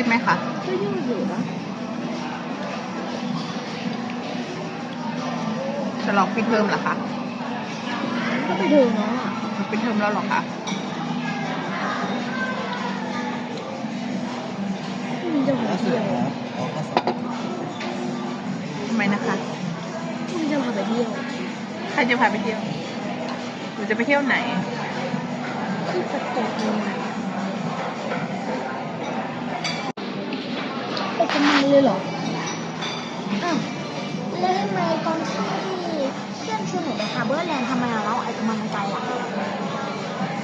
ขอบคุณยืดไหมคะก็ยุ่งอยู่นะจะลองปิดเทอมเหรอคะก็ไปดูเนาะปิดเทอมแล้วหรอคะมันจะพาไปเที่ยวทำไมนะคะมันจะพาไปเที่ยวใครจะพาไปเที่ยวหนูจะไปเที่ยวไหนที่ประตู ไปทำไมเลยเหรอ อ้าวแล้วทำไมตอนที่เพื่อนชวนหนูไปฮาร์เบอร์แลนด์ทำไมเราไอ้กำลังใจล่ะ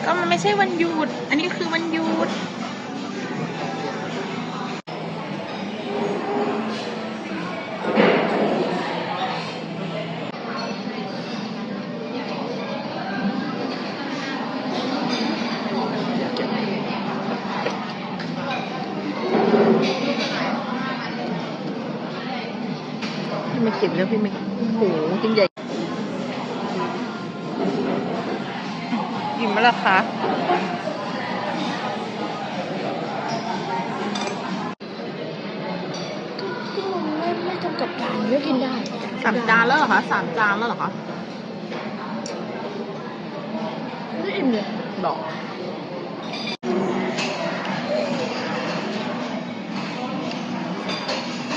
ก็มันไม่ใช่วันหยุด อันนี้คือวันหยุด ไม่เก็บแล้วพี่ไม่โอ้โหกินใหญ่อิ่มแล้วเหรอคะที่มันไม่ไม่จำกัดจานก็กินได้สามจานแล้วเหรอคะสามจานแล้วเหรอคะไม่อิ่มเลยหรอ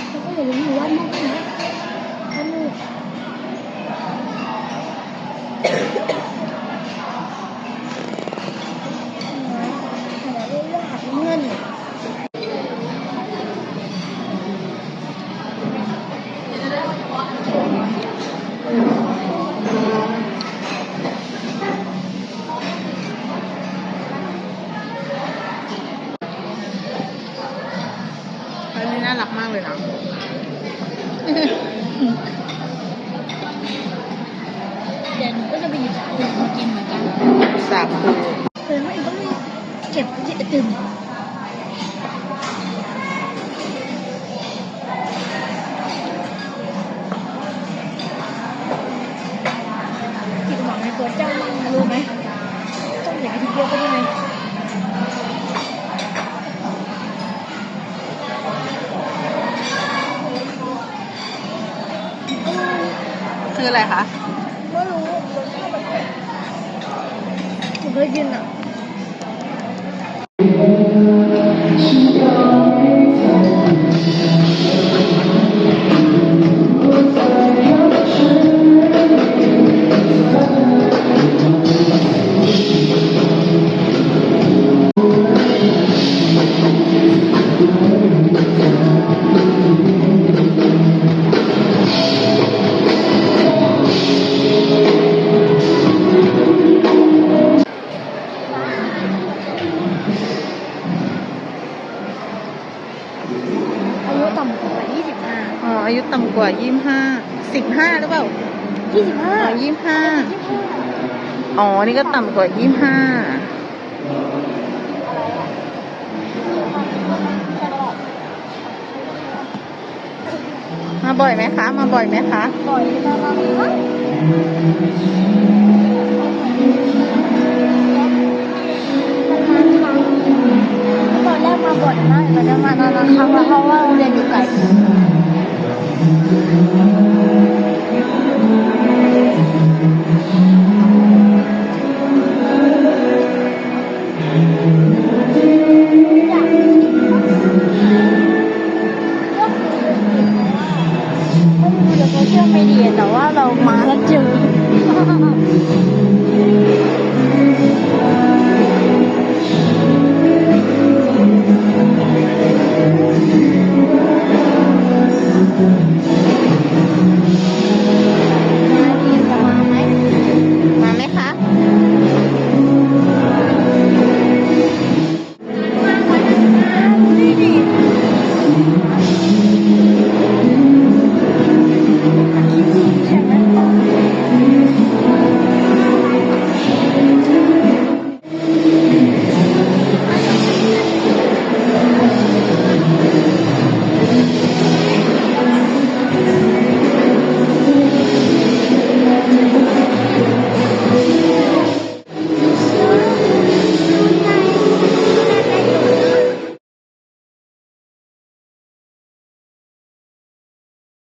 แล้วก็ กมากเลยนะ เดี๋ยวหนูก็จะไปหยิบขวดมากินเหมือนกันสาคูแสดงว่าเองต้องมีเก็บที่ไอติม คืออะไรคะ ไม่รู้รสชาติแบบหนูเคยกินอะ อ๋ออายุต่ำกว่ายี่ห้าสิบห้าหรือเปล่า25อ๋อยี่ห้า25อ๋อ นี่ก็ต่ำกว่ายี่ห้ามาบ่อยไหมคะ มาบ่อยไหมคะ บ่อยมากๆนะตอนแรกมาบ่อยมากตอนนี้มานานๆครั้งแล้วเพราะว่าโรงเรียนอยู่ไกล ไม่ดีแต่ว่าเรามาแล้วเจอ हाँ